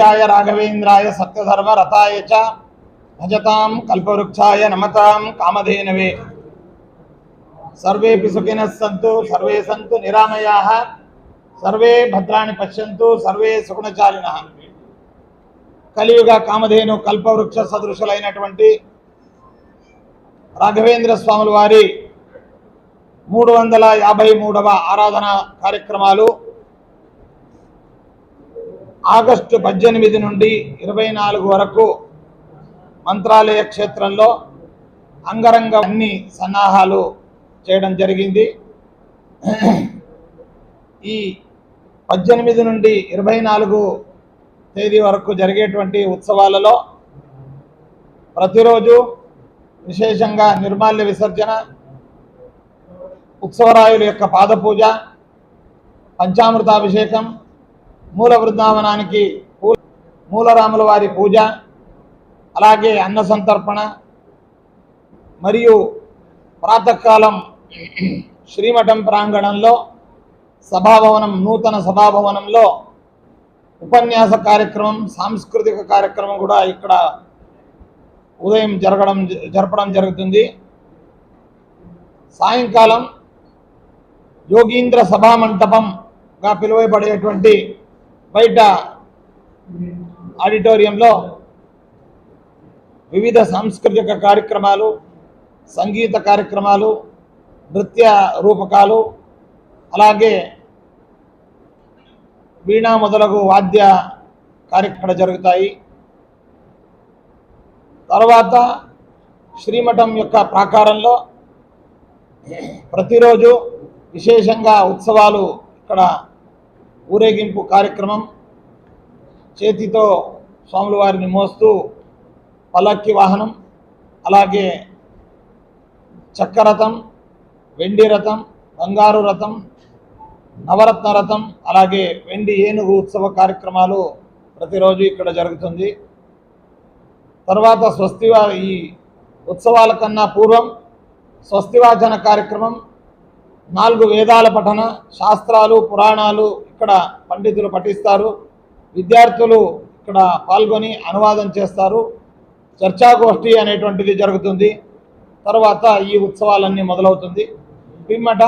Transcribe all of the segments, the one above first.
నిత్యాయ రాఘవేంద్రాయ సత్యధర్మ రథాయ చ భజతాం కల్పవృక్షాయ నమతాం కామధేనవే సర్వేపి సుఖినः సంతు సర్వే సంతు నిరామయా survey భద్రాన్ని పశ్యంతు survey సుగుణచాలిన కలియుగ కామధేను కల్పవృక్ష సదృశులైనటువంటి రాఘవేంద్ర స్వాముల వారి మూడు వందల యాభై మూడవ ఆరాధన కార్యక్రమాలు ఆగస్టు పద్దెనిమిది నుండి ఇరవై నాలుగు వరకు మంత్రాలయ క్షేత్రంలో అంగరంగ అన్ని సన్నాహాలు చేయడం జరిగింది. ఈ పద్దెనిమిది నుండి ఇరవై నాలుగు తేదీ వరకు జరిగేటువంటి ఉత్సవాలలో ప్రతిరోజు విశేషంగా నిర్మాల్య విసర్జన ఉత్సవరాయుల యొక్క పాదపూజ పంచామృతాభిషేకం మూల బృందావనానికి మూలరాముల వారి పూజ అలాగే అన్న సంతర్పణ మరియు ప్రాతకాలం శ్రీమఠం ప్రాంగణంలో సభాభవనం నూతన సభాభవనంలో ఉపన్యాస కార్యక్రమం సాంస్కృతిక కార్యక్రమం కూడా ఇక్కడ ఉదయం జరగడం జరపడం జరుగుతుంది. సాయంకాలం యోగీంద్ర సభా మంటపంగా పిలువబడేటువంటి బయట ఆడిటోరియంలో వివిధ సాంస్కృతిక కార్యక్రమాలు సంగీత కార్యక్రమాలు నృత్య రూపకాలు అలాగే వీణా మొదలగు వాద్య కార్యక్రమాలు జరుగుతాయి. తర్వాత శ్రీమఠం యొక్క ప్రాకారంలో ప్రతిరోజు విశేషంగా ఉత్సవాలు ఇక్కడ ఊరేగింపు కార్యక్రమం చేతితో స్వాముల వారిని మోస్తూ పల్లక్కి వాహనం అలాగే చక్కరథం వెండి రథం బంగారు రథం నవరత్న రథం అలాగే వెండి ఏనుగు ఉత్సవ కార్యక్రమాలు ప్రతిరోజు ఇక్కడ జరుగుతుంది. తర్వాత స్వస్తివా ఈ ఉత్సవాల కన్నా పూర్వం స్వస్తివాచన కార్యక్రమం నాలుగు వేదాల పఠన శాస్త్రాలు పురాణాలు ఇక్కడ పండితులు పఠిస్తారు. విద్యార్థులు ఇక్కడ పాల్గొని అనువాదం చేస్తారు. చర్చాగోష్ఠి అనేటువంటిది జరుగుతుంది. తర్వాత ఈ ఉత్సవాలన్నీ మొదలవుతుంది. పిమ్మట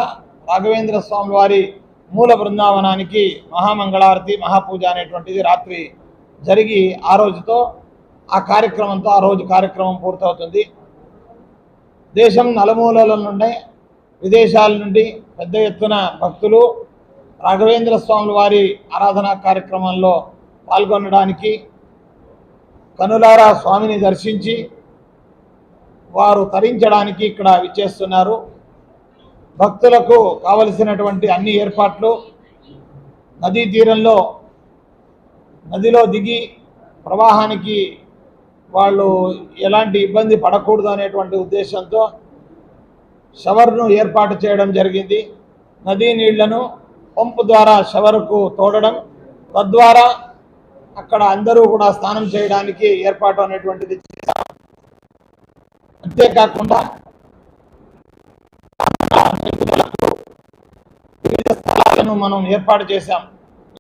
రాఘవేంద్ర స్వామి వారి మూల బృందావనానికి మహామంగళారతి మహాపూజ అనేటువంటిది రాత్రి జరిగి ఆ రోజుతో ఆ కార్యక్రమంతో ఆ రోజు కార్యక్రమం పూర్తవుతుంది. దేశం నలుమూలల నుండి విదేశాల నుండి పెద్ద ఎత్తున భక్తులు రాఘవేంద్ర స్వాముల వారి ఆరాధనా కార్యక్రమంలో పాల్గొనడానికి కనులారా స్వామిని దర్శించి వారు తరించడానికి ఇక్కడ విచ్చేస్తున్నారు. భక్తులకు కావలసినటువంటి అన్ని ఏర్పాట్లు నదీ తీరంలో నదిలో దిగి ప్రవాహానికి వాళ్ళు ఎలాంటి ఇబ్బంది పడకూడదు అనేటువంటి ఉద్దేశంతో షవర్ను ఏర్పాటు చేయడం జరిగింది. నదీ నీళ్ళను పంపు ద్వారా షవర్కు తోడడం తద్వారా అక్కడ అందరూ కూడా స్నానం చేయడానికి ఏర్పాటు అనేటువంటిది చేశాం అంతేకాకుండా వివిధ స్థలాలను మనం ఏర్పాటు చేశాం.